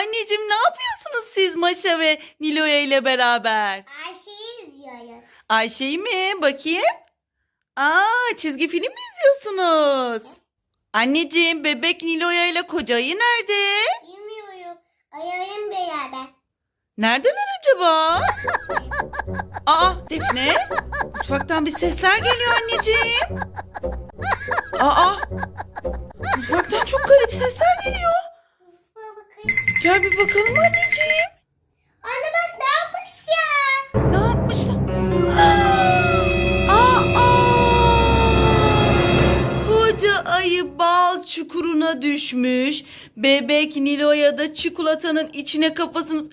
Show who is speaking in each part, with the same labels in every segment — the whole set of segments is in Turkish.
Speaker 1: Anneciğim ne yapıyorsunuz siz Maşa ve Nilo'ya ile beraber?
Speaker 2: Ayşe'yi izliyoruz.
Speaker 1: Ayşe'yi mi? Bakayım. Aa çizgi film mi izliyorsunuz? Anneciğim bebek Nilo'ya ile kocayı nerede?
Speaker 2: Bilmiyorum. Ayağım beraber.
Speaker 1: Neredeler acaba? Aa Defne. Mutfaktan bir sesler geliyor anneciğim. Aa. Mutfaktan çok garip sesler geliyor. Gel bir bakalım anneciğim.
Speaker 2: Anne bak ne yapmış ya?
Speaker 1: Ne yapmışlar? Aa! Koca ayı bal çukuruna düşmüş. Bebek Nilo'ya da çikolatanın içine kafasını...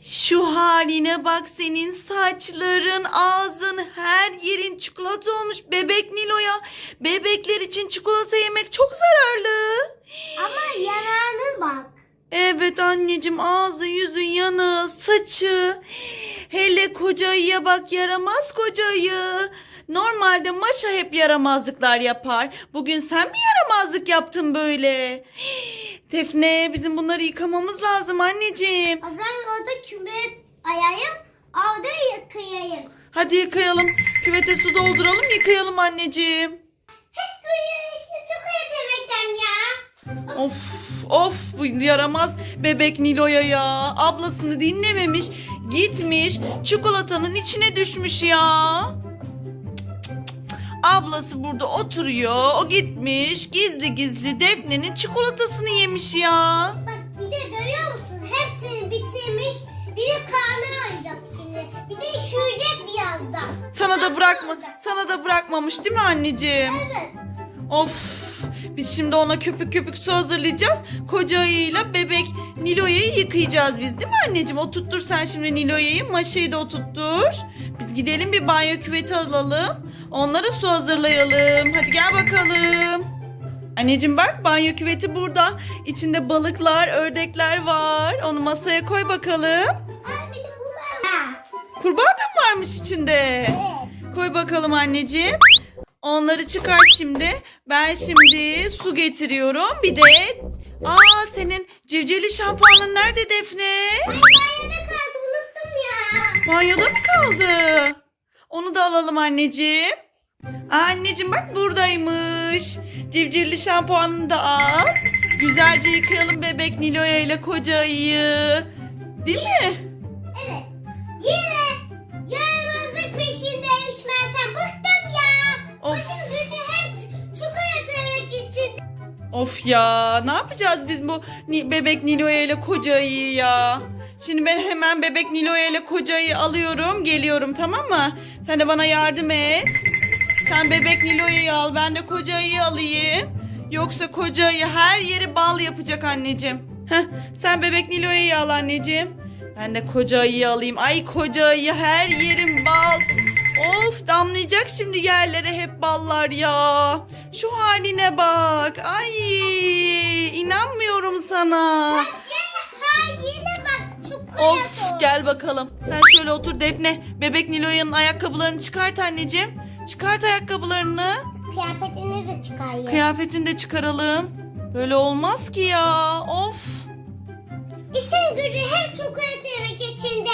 Speaker 1: Şu haline bak senin saçların, ağzın, her yerin çikolata olmuş. Bebek Nilo'ya. Bebekler için çikolata yemek çok zararlı.
Speaker 2: Bak.
Speaker 1: Evet anneciğim ağzı yüzü yanı saçı. Hele koca ayıya bak yaramaz koca ayı. Normalde Maşa hep yaramazlıklar yapar. Bugün sen mi yaramazlık yaptın böyle? Defne bizim bunları yıkamamız lazım anneciğim.
Speaker 2: O zaman orada küme ayağım, orada yıkayayım.
Speaker 1: Hadi yıkayalım. Küvete su dolduralım yıkayalım anneciğim.
Speaker 2: Hep böyle işte çok ayıp yemekten ya.
Speaker 1: Of of bu yaramaz bebek Nilo'ya ya. Ablasını dinlememiş gitmiş çikolatanın içine düşmüş ya. Ablası burada oturuyor. O gitmiş gizli gizli Defne'nin çikolatasını yemiş ya.
Speaker 2: Bak bir de görüyor musun? Hepsini bitirmiş. Bir de karnı ağrıyacak şimdi. Bir de üşüyecek birazdan.
Speaker 1: Sana da bırakma sana da bırakmamış değil mi anneciğim?
Speaker 2: Evet.
Speaker 1: Of biz şimdi ona köpük köpük su hazırlayacağız. Koca ayıyla bebek Nilo'ya'yı yıkayacağız biz değil mi anneciğim? Oturttur sen şimdi Nilo'ya'yı Maşa'yı da oturttur. Biz gidelim bir banyo küveti alalım. Onlara su hazırlayalım. Hadi gel bakalım. Anneciğim bak banyo küveti burada. İçinde balıklar, ördekler var. Onu masaya koy bakalım.
Speaker 2: De var.
Speaker 1: Kurbağa da mı varmış içinde?
Speaker 2: Evet.
Speaker 1: Koy bakalım anneciğim. Onları çıkar şimdi. Ben şimdi su getiriyorum. Bir de Aa senin civcivli şampuanın nerede Defne?
Speaker 2: Ay banyoda kaldı unuttum ya.
Speaker 1: Banyoda mı kaldı? Onu da alalım anneciğim. Aa, anneciğim bak buradaymış. Civcivli şampuanını da al. Güzelce yıkayalım bebek Nilo'ya ile koca ayıyı. Değil mi? Of ya ne yapacağız biz bu bebek Nilo'ya ile koca ayıyı ya. Şimdi ben hemen bebek Nilo'ya ile koca ayıyı alıyorum geliyorum tamam mı? Sen de bana yardım et. Sen bebek Nilo'yu al ben de koca ayıyı alayım. Yoksa koca ayı her yeri bal yapacak anneciğim. Heh, sen bebek Nilo'yu al anneciğim. Ben de koca ayıyı alayım. Ay koca ayı her yerim bal. Of damlayacak şimdi yerlere hep ballar ya. Şu haline bak. Ay inanmıyorum sana. Of gel bakalım. Sen şöyle otur Defne. Bebek Nilo'yanın ayakkabılarını çıkart anneciğim. Çıkart ayakkabılarını.
Speaker 2: Kıyafetini de çıkarıyor.
Speaker 1: Kıyafetini de çıkaralım. Böyle olmaz ki ya. Of.
Speaker 2: İşin gücü hep çikolata yemek içinde.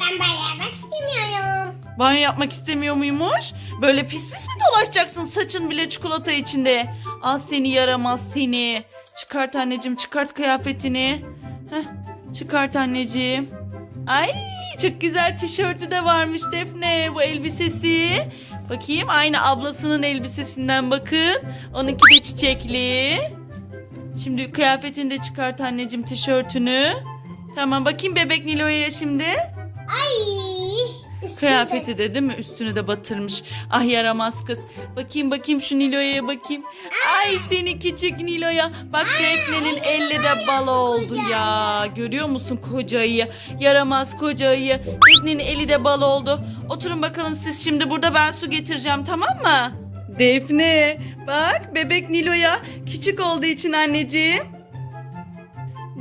Speaker 2: Ben ben yemek istemiyorum.
Speaker 1: Banyo yapmak istemiyor muymuş? Böyle pis pis mi dolaşacaksın saçın bile çikolata içinde? Az seni yaramaz seni. Çıkart anneciğim çıkart kıyafetini. Heh, çıkart anneciğim. Ay çok güzel tişörtü de varmış Defne bu elbisesi. Bakayım aynı ablasının elbisesinden bakın. Onunki de çiçekli. Şimdi kıyafetini de çıkart anneciğim tişörtünü. Tamam bakayım bebek Nilo'ya şimdi. Kıyafeti de değil mi? Üstünü de batırmış. Ah yaramaz kız. Bakayım bakayım şu Nilo'ya bakayım. Ay seni küçük Nilo'ya. Bak Defne'nin elle de bal oldu ya. Görüyor musun kocayı? Yaramaz kocayı. Defne'nin eli de bal oldu. Oturun bakalım siz şimdi burada ben su getireceğim tamam mı? Defne bak bebek Nilo'ya küçük olduğu için anneciğim.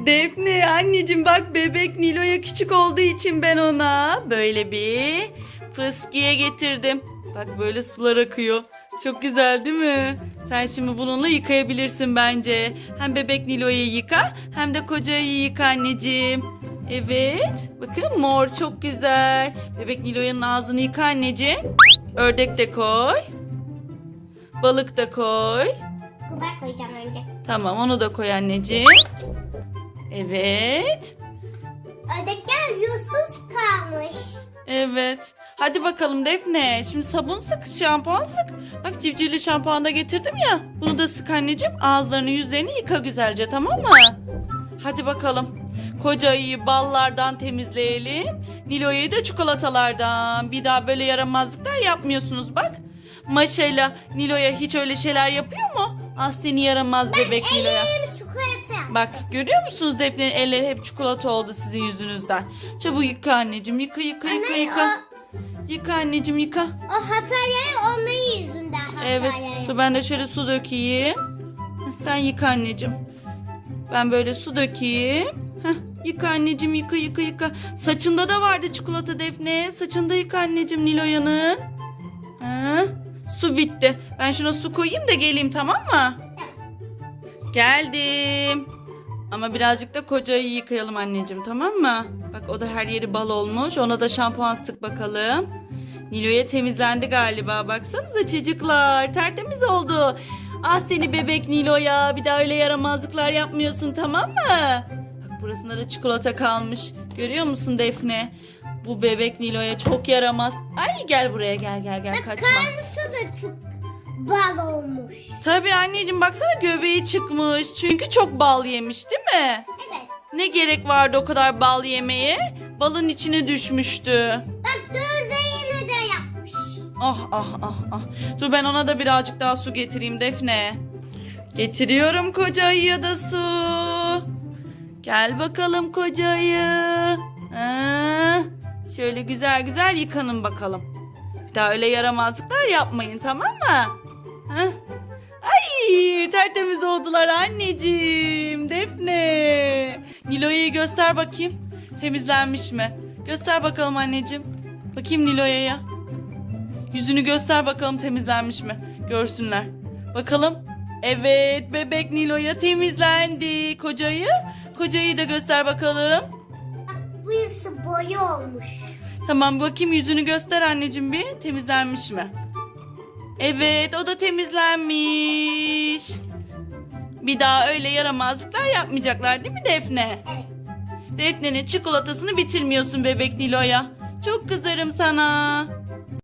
Speaker 1: Defne anneciğim bak bebek Nilo'ya küçük olduğu için ben ona böyle bir fıskiye getirdim. Bak böyle sular akıyor. Çok güzel değil mi? Sen şimdi bununla yıkayabilirsin bence. Hem bebek Nilo'yu yıka hem de kocayı yıka anneciğim. Evet. Bakın mor çok güzel. Bebek Nilo'nun ağzını yıka anneciğim. Ördek de koy. Balık da koy.
Speaker 2: Kubak koyacağım önce.
Speaker 1: Tamam onu da koy anneciğim. Evet.
Speaker 2: Ördekler yusuf kalmış.
Speaker 1: Evet. Hadi bakalım Defne. Şimdi sabun sık, şampuan sık. Bak civcivli şampuan da getirdim ya. Bunu da sık anneciğim. Ağızlarını, yüzlerini yıka güzelce tamam mı? Hadi bakalım. Koca ayıyı ballardan temizleyelim. Nilo'yu da çikolatalardan. Bir daha böyle yaramazlıklar yapmıyorsunuz bak. Maşayla Nilo'ya hiç öyle şeyler yapıyor mu? Az seni yaramaz bebek Nilo'ya. Bak görüyor musunuz Defne'nin elleri hep çikolata oldu sizin yüzünüzden. Çabuk yıka anneciğim yıka yıka yıka
Speaker 2: Anne,
Speaker 1: yıka. Yıka anneciğim yıka.
Speaker 2: O hatayı onların yüzünden hatayı.
Speaker 1: Evet dur ben de şöyle su dökeyim. Sen yıka anneciğim. Ben böyle su dökeyim. Heh, yıka anneciğim yıka yıka yıka. Saçında da vardı çikolata Defne. Saçında yıka anneciğim Nilo'yanın. Su bitti. Ben şuna su koyayım da geleyim tamam mı? Geldim. Ama birazcık da kocayı yıkayalım anneciğim tamam mı? Bak o da her yeri bal olmuş. Ona da şampuan sık bakalım. Nilo'ya temizlendi galiba. Baksanıza çocuklar. Tertemiz oldu. Ah seni bebek Nilo'ya. Bir daha öyle yaramazlıklar yapmıyorsun tamam mı? Bak burasında da çikolata kalmış. Görüyor musun Defne? Bu bebek Nilo'ya çok yaramaz. Ay gel buraya gel gel gel kaçma.
Speaker 2: Karnısı da çok bal olmuş.
Speaker 1: Tabii anneciğim baksana göbeği çıkmış. Çünkü çok bal yemiş değil mi?
Speaker 2: Evet.
Speaker 1: Ne gerek vardı o kadar bal yemeye? Balın içine düşmüştü.
Speaker 2: Bak gözlerine de yapmış.
Speaker 1: Ah ah ah ah. Dur ben ona da birazcık daha su getireyim Defne. Getiriyorum koca ayıya da su. Gel bakalım koca ayı. Şöyle güzel güzel yıkanın bakalım. Bir daha öyle yaramazlıklar yapmayın tamam mı? Ha? Ay tertemiz oldular anneciğim. Defne. Nilo'yu göster bakayım. Temizlenmiş mi? Göster bakalım anneciğim. Bakayım Nilo'ya. Yüzünü göster bakalım temizlenmiş mi? Görsünler. Bakalım. Evet bebek Nilo'ya temizlendi. Kocayı? Kocayı da göster bakalım.
Speaker 2: Bak burası boyu olmuş.
Speaker 1: Tamam bakayım yüzünü göster anneciğim bir. Temizlenmiş mi? Evet o da temizlenmiş. Bir daha öyle yaramazlıklar yapmayacaklar değil mi Defne?
Speaker 2: Evet.
Speaker 1: Defne'nin çikolatasını bitirmiyorsun bebek Nilo'ya. Çok kızarım sana.